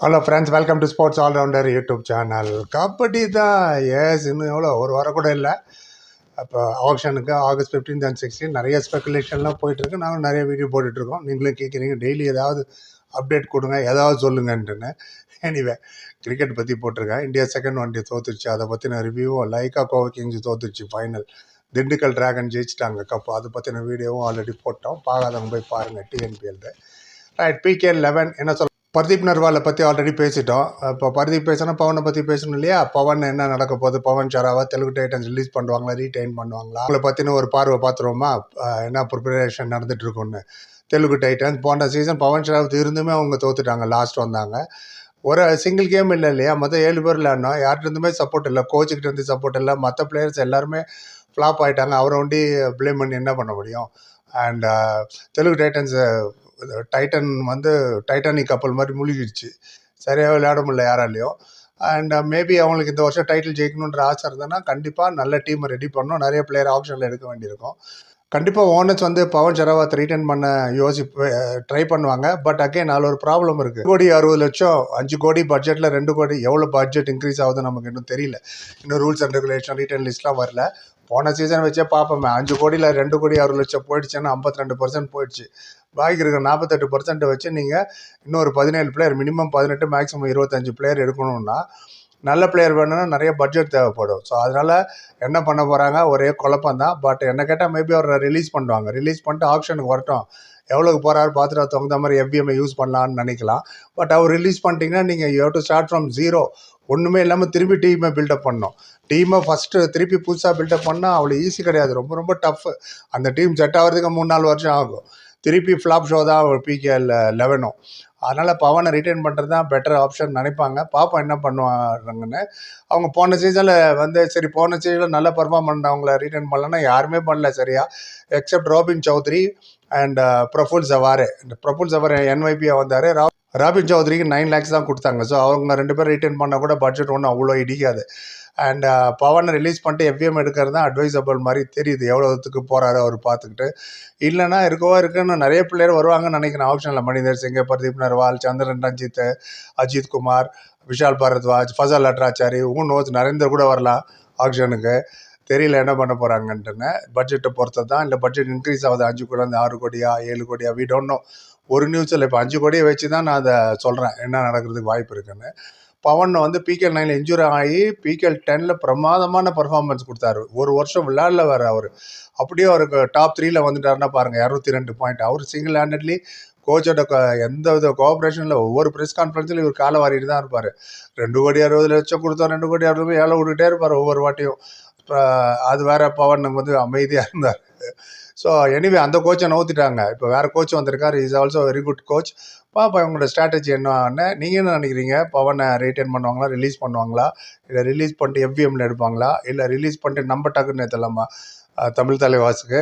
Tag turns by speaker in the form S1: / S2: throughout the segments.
S1: Hello friends welcome to sports allrounder YouTube channel kabaddi தான். Ace இன்னும் எவ்வளோ? ஒரு வாரம் கூட இல்லை. அப்போ ஆப்ஷனுக்கு ஆகஸ்ட் ஃபிஃப்டீன் அண்ட் சிக்ஸ்டீன் நிறைய ஸ்பெக்குலேஷன்லாம் போயிட்டுருக்கு. நாங்களும் நிறைய வீடியோ போட்டுட்ருக்கோம் நீங்களும் கேட்குறீங்க. டெய்லி ஏதாவது அப்டேட் கொடுங்க. ஏதாவது சொல்லுங்கன்ட்டுன்னு. எனிவே கிரிக்கெட் பற்றி போட்டிருக்கேன். இந்தியா செகண்ட் ஒன் டே தோத்துருச்சு. அதை பற்றின ரிவ்யூவும் லைக்கா கோவை கிங்ஸ் தோத்துருச்சு ஃபைனல் திண்டுக்கல் டிராகன் ஜெயிச்சிட்டாங்க. கப்பு அதை பற்றின வீடியோவும் ஆல்ரெடி போட்டோம். பார்க்காதவங்க போய் பாருங்கள் டிஎன்பிஎல் ரைட் பிகே லெவன் என்ன சொல்ல பர்தீப் நர்வாலை பற்றி ஆல்ரெடி பேசிட்டோம். இப்போ பர்தீப் பேசினா பவனை பற்றி பேசணும் இல்லையா? பவன் என்ன நடக்க போகுது? பவன் சராவா தெலுங்கு டைட்டன்ஸ் ரிலீஸ் பண்ணுவாங்களா? ரீடைன் பண்ணுவாங்களா? அவங்கள பற்றின ஒரு பார்வை பார்த்துருவோமா? என்ன ப்ரிப்பரேஷன் நடந்துட்டு இருக்குன்னு தெலுங்கு டைட்டன்ஸ் போன சீசன் பவன் ஷராவத் இருந்துமே அவங்க தோத்துட்டாங்க. லாஸ்ட் வந்தாங்க. ஒரு சிங்கிள் கேம் இல்லை இல்லையா? மொத்தம் ஏழு பேர் விளையாடணும். யார்கிட்டருந்துமே சப்போர்ட் இல்லை. கோச்சுக்கிட்ட இருந்து சப்போர்ட் இல்லை. மற்ற பிளேயர்ஸ் எல்லாருமே ஃப்ளாப் ஆகிட்டாங்க அவரை ஒண்டி ப்ளேம் பண்ணி என்ன பண்ண முடியும்? அண்ட் தெலுங்கு டைட்டன்ஸை டைட்டன் வந்து டைட்டானிக் கப்பல் மாதிரி முழுகிடுச்சு சரியாக விளையாட முடியல யாராலையும். அண்ட் மேபி uh, அவங்களுக்கு இந்த வருஷம் டைட்டில் ஜெயிக்கணுன்ற ஆசை இருந்ததுன்னா கண்டிப்பாக நல்ல டீமை ரெடி பண்ணணும். நிறைய பிளேயர் ஆப்ஷனில் எடுக்க வேண்டியிருக்கும். கண்டிப்பாக ஓனர்ஸ் வந்து பவன் சரவாத் ரீட்டர்ன் பண்ண யோசி ட்ரை பண்ணுவாங்க. பட் அகைன் அதில் ஒரு ப்ராப்ளம் இருக்குது கோடி அறுபது லட்சம் அஞ்சு கோடி பட்ஜெட்டில் ரெண்டு கோடி எவ்வளோ பட்ஜெட் இன்க்ரீஸ் ஆகுது நமக்கு இன்னும் தெரியல. இன்னும் ரூல்ஸ் அண்ட் ரெகுலேஷன் ரீட்டர்ன் லிஸ்ட்லாம் வரல. போன சீசன் வச்சே பார்ப்போமே. அஞ்சு கோடியில் ரெண்டு கோடி அறுபது லட்சம் போயிடுச்சுன்னா ஐம்பத்தி ரெண்டு பர்சன்ட் போயிடுச்சு. பாக்கி இருக்கிற நாற்பத்தெட்டு பர்சன்ட் வச்சு நீங்கள் இன்னொரு பதினேழு பிளேயர் மினிமம் பதினெட்டு மேக்ஸிமம் இருபத்தஞ்சு பிளேயர் எடுக்கணும்னா நல்ல பிளேயர் வேணும்னா நிறைய பட்ஜெட் தேவைப்படும். ஸோ அதனால் என்ன பண்ண போகிறாங்க ஒரே குழப்பம் தான் பட் என்ன கேட்டால் மேபி அவரை ரிலீஸ் பண்ணுவாங்க. ரிலீஸ் பண்ணிட்டு ஆப்ஷனுக்கு வரட்டும். எவ்வளோக்கு போகிறாரு பார்த்துட்டு அதுக்கு தகுந்த மாதிரி எஃபிஎம்ஐ யூஸ் பண்ணலான்னு நினைக்கலாம். பட் அவர் ரிலீஸ் பண்ணிட்டீங்கன்னா நீங்கள் you to start from zero ஒன்றுமே இல்லாமல் திருப்பி டீமை பில்டப் பண்ணணும். டீமை ஃபஸ்ட்டு திருப்பி புதுசாக பில்டப் பண்ணால் அவ்வளோ ஈஸி கிடையாது. ரொம்ப ரொம்ப டஃப் அந்த டீம் செட் ஆகிறதுக்கு மூணு நாலு வருஷம் ஆகும். திருப்பி ஃப்ளாப் ஷோ தான் பிகேஎல் லெவனும் அதனால் பவனை ரிட்டைன் பண்ணுறது தான் பெட்டர் ஆப்ஷன் நினைப்பாங்க. பாப்பா என்ன பண்ணுவாங்கன்னு அவங்க போன சீசனில் வந்து சரி போன சீசனில் நல்ல பர்ஃபார்ம் பண்ணவங்கள ரிட்டைன் பண்ணலன்னா யாருமே பண்ணல சரியா. எக்ஸப்ட் ரோபின் சௌத்ரி அண்ட் பிரஃபுல் ஜவாரே இந்த பிரஃபுல் ஜவாரே என்வைபியாக வந்தார். ரா ராபின் சௌத்ரிக்கு நைன் லேக்ஸ் தான் கொடுத்தாங்க. ஸோ அவங்க ரெண்டு பேரும் ரிட்டைன் பண்ணால் கூட பட்ஜெட் ஒன்றும் அவ்வளோ இடிக்காது. அண்ட் uh, பவனை ரிலீஸ் பண்ணிட்டு எஃப்எம் எடுக்கிறது தான் அட்வைசபிள் மாதிரி தெரியுது. எவ்வளோத்துக்கு போகிறாரு அவர் பார்த்துக்கிட்டு. இல்லைனா இருக்கவோ இருக்குன்னு நிறைய பிள்ளையர் வருவாங்கன்னு நினைக்கிறேன். ஆப்ஷனில் மனிதர் சிங்க பிரதீப் நர்வால் சந்திரன் ரஞ்சித் அஜித் குமார் விஷால் பாரத்வாஜ் ஃபசல் அட்ராச்சாரி உங்க நோஸ் நரேந்தர் கூட வரலாம் ஆப்ஷனுக்கு தெரியல என்ன பண்ண போகிறாங்கன்ட்டுன்னு பட்ஜெட்டை பொறுத்து தான். இல்லை பட்ஜெட் இன்க்ரீஸ் ஆகுது. அஞ்சு கோடி வந்து ஆறு கோடியா ஏழு கோடியா வீ டோன்ட் நோ ஒரு நியூஸில் இப்போ அஞ்சு கோடியை வச்சு தான் நான் அதை சொல்கிறேன் என்ன நடக்கிறதுக்கு வாய்ப்பு இருக்குன்னு. பவன் வந்து பிகேல் நைனில் இன்ஜூரி ஆகி பிகேல் டெனில் பிரமாதமான பர்ஃபார்மன்ஸ் கொடுத்தாரு. ஒரு வருஷம் விளையாடல வேறு அவர். அப்படியே அவருக்கு டாப் த்ரீல வந்துட்டாருன்னா பாருங்கள் இரநூத்தி ரெண்டு பாயிண்ட் அவர் சிங்கிள் ஹேண்டட்லி கோச்சோட எந்த வித கோஆப்ரேஷனில் ஒவ்வொரு ப்ரெஸ் கான்ஃபரன்ஸில் இவர் காலை வாரிட்டு தான் இருப்பார். ரெண்டு கோடி அறுபது லட்சம் கொடுத்தோம் ரெண்டு கோடி அறுபது ஏழை விட்டுகிட்டே இருப்பார் ஒவ்வொரு வாட்டியும். அது வேற பவன் வந்து அமைதியாக இருந்தார். ஸோ எனிவே அந்த கோச்சை நோத்திட்டாங்க இப்போ வேறு கோச் வந்திருக்காரு. Is also very good coach பாப்பா இவங்களோட ஸ்ட்ராட்டஜி என்னன்னு நீங்கள் என்ன நினைக்கிறீங்க? பவனை ரீட்டைன் பண்ணுவாங்களா? ரிலீஸ் பண்ணுவாங்களா? இல்லை ரிலீஸ் பண்ணிட்டு எஃப்விஎம்ல எடுப்பாங்களா? இல்லை ரிலீஸ் பண்ணிட்டு நம்ம டக்குன்னு தெரியலாமா தமிழ் தலைவாசுக்கு.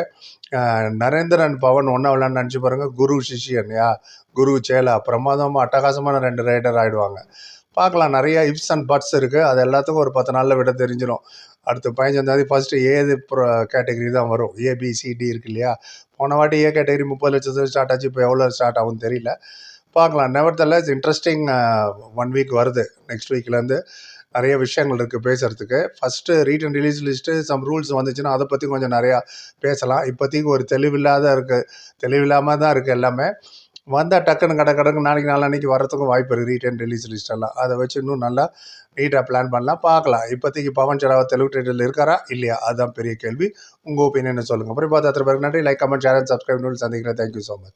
S1: நரேந்திரன் பவன் ஒன்றா விளாண்டு நினச்சி பாருங்கள் குரு சிஷியன் யா? குரு சேலா பிரமாதமாக அட்டகாசமான ரெண்டு ரைடர் ஆகிடுவாங்க பார்க்கலாம். நிறைய இப்ஸ் அண்ட் பட்ஸ் இருக்குது அது எல்லாத்துக்கும் ஒரு பத்து நாளில் விட தெரிஞ்சிடும் அடுத்து பதினஞ்சாந்தேதி ஃபஸ்ட்டு ஏது ப்ரோ கேட்டகரி தான் வரும். ஏபிசிடி இருக்கு இல்லையா? போன வாட்டி ஏ கேட்டகரி முப்பது லட்சத்துக்கு ஸ்டார்ட் ஆச்சு. இப்போ எவ்வளோ ஸ்டார்ட் ஆகும் தெரியல. பார்க்கலாம். Nevertheless it's interesting one week வருது நெக்ஸ்ட் வீக்லேருந்து நிறைய விஷயங்கள் இருக்குது பேசுகிறதுக்கு first read and release list some rules வந்துச்சுன்னா அதை பற்றி கொஞ்சம் நிறையா பேசலாம். இப்போதைக்கு ஒரு தெளிவில்லாத இருக்குது தெளிவில்லாமல் தான் இருக்குது எல்லாமே. வந்தால் டக்குன்னு கடை கடக்கு நாளைக்கு நாளான்னைக்கு வரத்துக்கும் வாய்ப்பு இருக்குது ரீட் ரிலீஸ் லிஸ்டெல்லாம் அதை வச்சு இன்னும் நல்லா நீட்டாக பிளான் பண்ணலாம் பார்க்கலாம். இப்போதைக்கு பவன் சராவா தெலுங்கு டைட்டில் இருக்காரா? இல்லையா? அதுதான் பெரிய கேள்வி. உங்கள் ஒப்பீனியன் சொல்லுங்கள் அப்புறம் பார்த்து அத்தனை பேருக்கு நன்றி. Like comment channel and subscribe சந்திக்கிறேன். Thank you so much